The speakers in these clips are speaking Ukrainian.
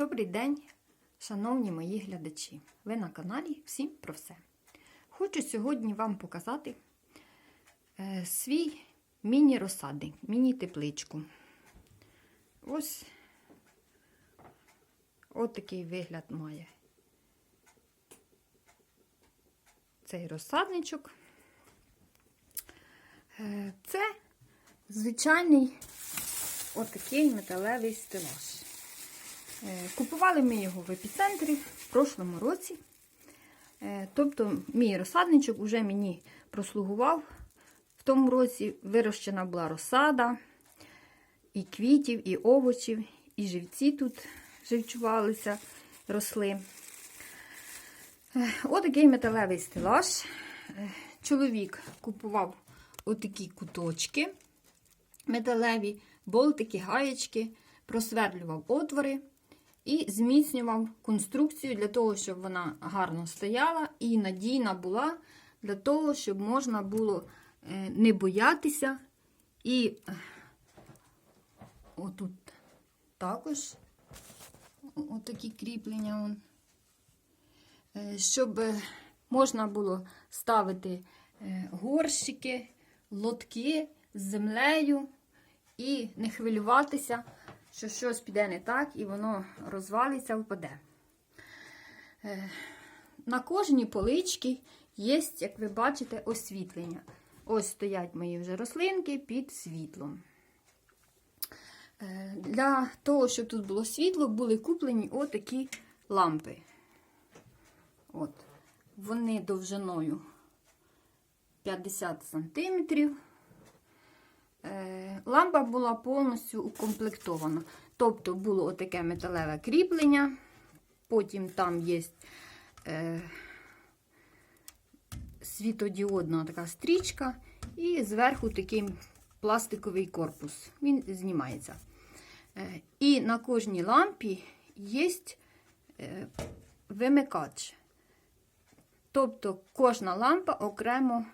Добрий день, шановні мої глядачі! Ви на каналі Всім про все. Хочу сьогодні вам показати е, свій міні-розсадник, міні-тепличку. Ось от такий вигляд має цей розсадничок. Е, Це звичайний отакий металевий стелаж. Е, Купували ми його в епіцентрі в прошлому році. Е, Тобто, мій розсадничок вже мені прослугував. В тому році вирощена була розсада, і квітів, і овочів, і живці тут живчувалися, росли. Е, Отакий металевий стелаж. Чоловік купував отакі куточки металеві, болтики, гаєчки, просвердлював отвори і зміцнював конструкцію для того, щоб вона гарно стояла і надійна була, для того, щоб можна було е, не боятися. І е, отут також отакі кріплення. Е, Щоб можна було ставити горщики, лотки з землею і не хвилюватися, що щось піде не так і воно розвалиться, впаде. Е, На кожній поличці є, як ви бачите, освітлення. Ось стоять мої вже рослинки під світлом. Е, Для того, щоб тут було світло, були куплені отакі лампи. От. Вони довжиною 50 сантиметрів. Е, Лампа була повністю укомплектована. Тобто було отаке металеве кріплення, потім там є е, світодіодна така стрічка, і зверху такий пластиковий корпус. Він знімається. Е, і на кожній лампі є вимикач. Тобто кожна лампа окремо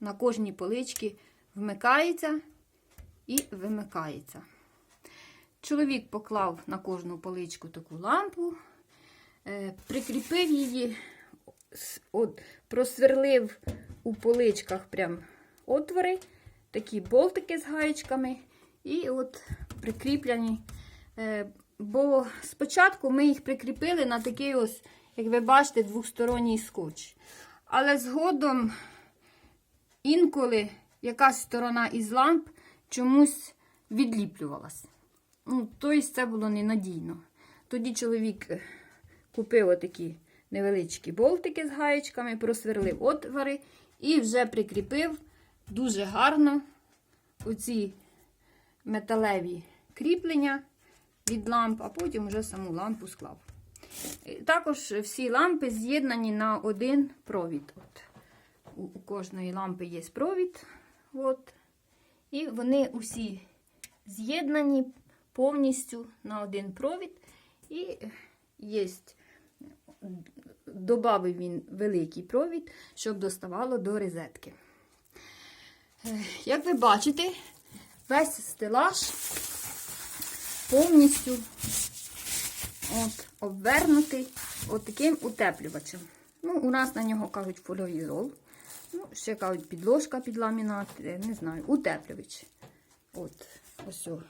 на кожній поличці вмикається і вимикається. Чоловік поклав на кожну поличку таку лампу, е, прикріпив її, от, просверлив у поличках прям отвори, такі болтики з гаєчками, і от прикріплені. Е, Бо спочатку ми їх прикріпили на такий ось, як ви бачите, двосторонній скотч. Але згодом інколи якась сторона із ламп чомусь відліплювалась. Ну, тобто це було ненадійно. Тоді чоловік е, купив отакі невеличкі болтики з гаєчками, просверлив отвори і вже прикріпив дуже гарно оці металеві кріплення від ламп, а потім вже саму лампу склав. Е, Також всі лампи з'єднані на один провід. От. У, кожної лампи є провід. От. І вони усі з'єднані повністю на один провід. І є, додав він великий провід, щоб доставало до розетки. Е, Як ви бачите, весь стелаж повністю от, обвернутий от таким утеплювачем. Ну, у нас на нього кажуть фольовізол. Ну, ще кажуть підложка під ламінат, е, не знаю, утеплювач. От, ось. о.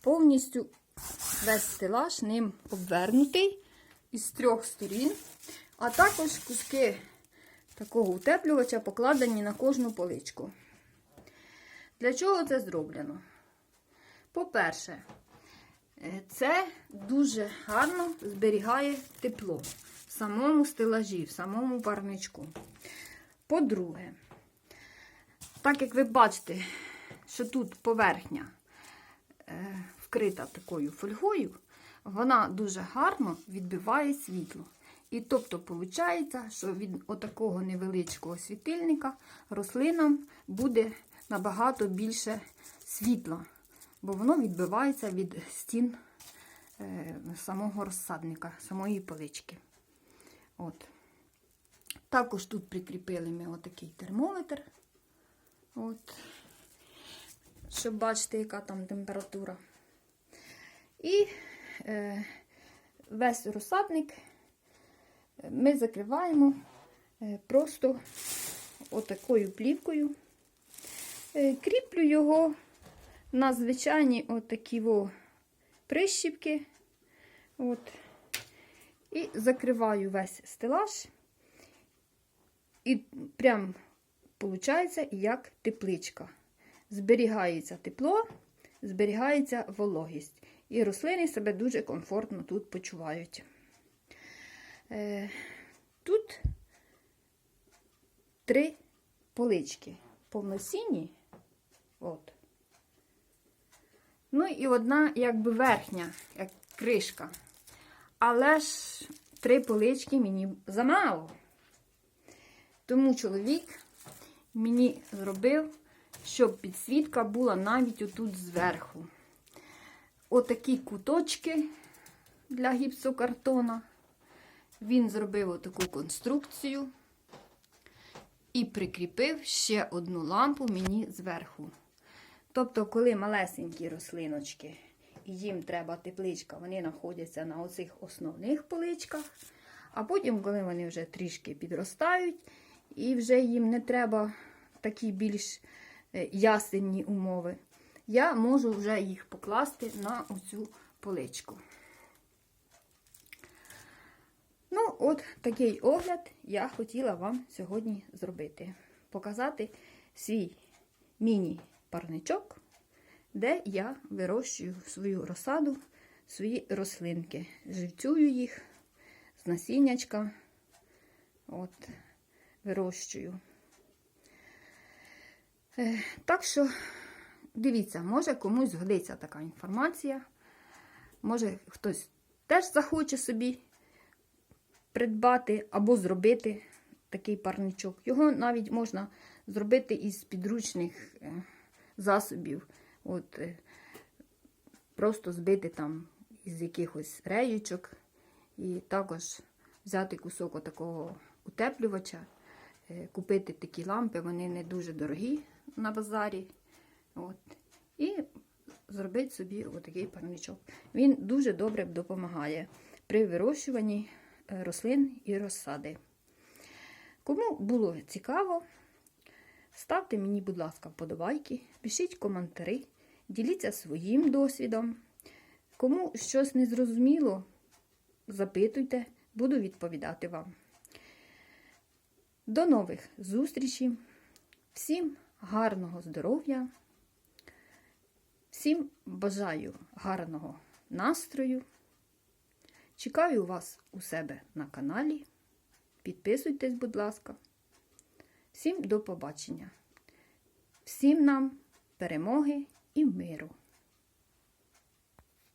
Повністю весь стелаж ним обвернутий із трьох сторін, а також куски такого утеплювача покладені на кожну поличку. Для чого це зроблено? По-перше, е, це дуже гарно зберігає тепло самому стелажі, в самому парничку. По-друге, так як ви бачите, що тут поверхня е, вкрита такою фольгою, вона дуже гарно відбиває світло. І тобто, виходить, що від отакого невеличкого світильника рослинам буде набагато більше світла, бо воно відбивається від стін е, самого розсадника, самої полички. От. Також тут прикріпили ми отакий термометр. От. Щоб бачити, яка там температура. І е, весь розсадник ми закриваємо е, просто отакою плівкою. Е, Кріплю його на звичайні отакі прищіпки. От. І закриваю весь стелаж. І прям виходить як тепличка. Зберігається тепло, зберігається вологість. І рослини себе дуже комфортно тут почувають. Е, Тут три полички повноцінні. От. Ну і одна, якби верхня, як кришка. Але ж три полички мені замало. Тому чоловік мені зробив, щоб підсвітка була навіть отут зверху. Отакі куточки для гіпсокартона. Він зробив отаку конструкцію і прикріпив ще одну лампу мені зверху. Тобто, коли малесенькі рослиночки, їм треба тепличка, вони знаходяться на оцих основних поличках. А потім, коли вони вже трішки підростають, і вже їм не треба такі більш е, ясенні умови, я можу вже їх покласти на оцю поличку. Ну, от такий огляд я хотіла вам сьогодні зробити. Показати свій міні-парничок, де я вирощую свою розсаду, свої рослинки. Живцюю їх з насіннячка. От, вирощую. Е, так що, дивіться, може комусь згодиться така інформація. Може, хтось теж захоче собі придбати або зробити такий парничок. Його навіть можна зробити із підручних е, засобів. От, е, Просто збити там із якихось реючок. І також взяти кусок такого утеплювача, е, купити такі лампи, вони не дуже дорогі на базарі. От. І зробити собі отакий парничок. Він дуже добре допомагає при вирощуванні е, рослин і розсади. Кому було цікаво, ставте мені, будь ласка, вподобайки, пишіть коментарі, діліться своїм досвідом. Кому щось не зрозуміло, запитуйте, буду відповідати вам. До нових зустрічей. Всім гарного здоров'я. Всім бажаю гарного настрою. Чекаю вас у себе на каналі. Підписуйтесь, будь ласка. Всім до побачення. Всім нам перемоги і миру!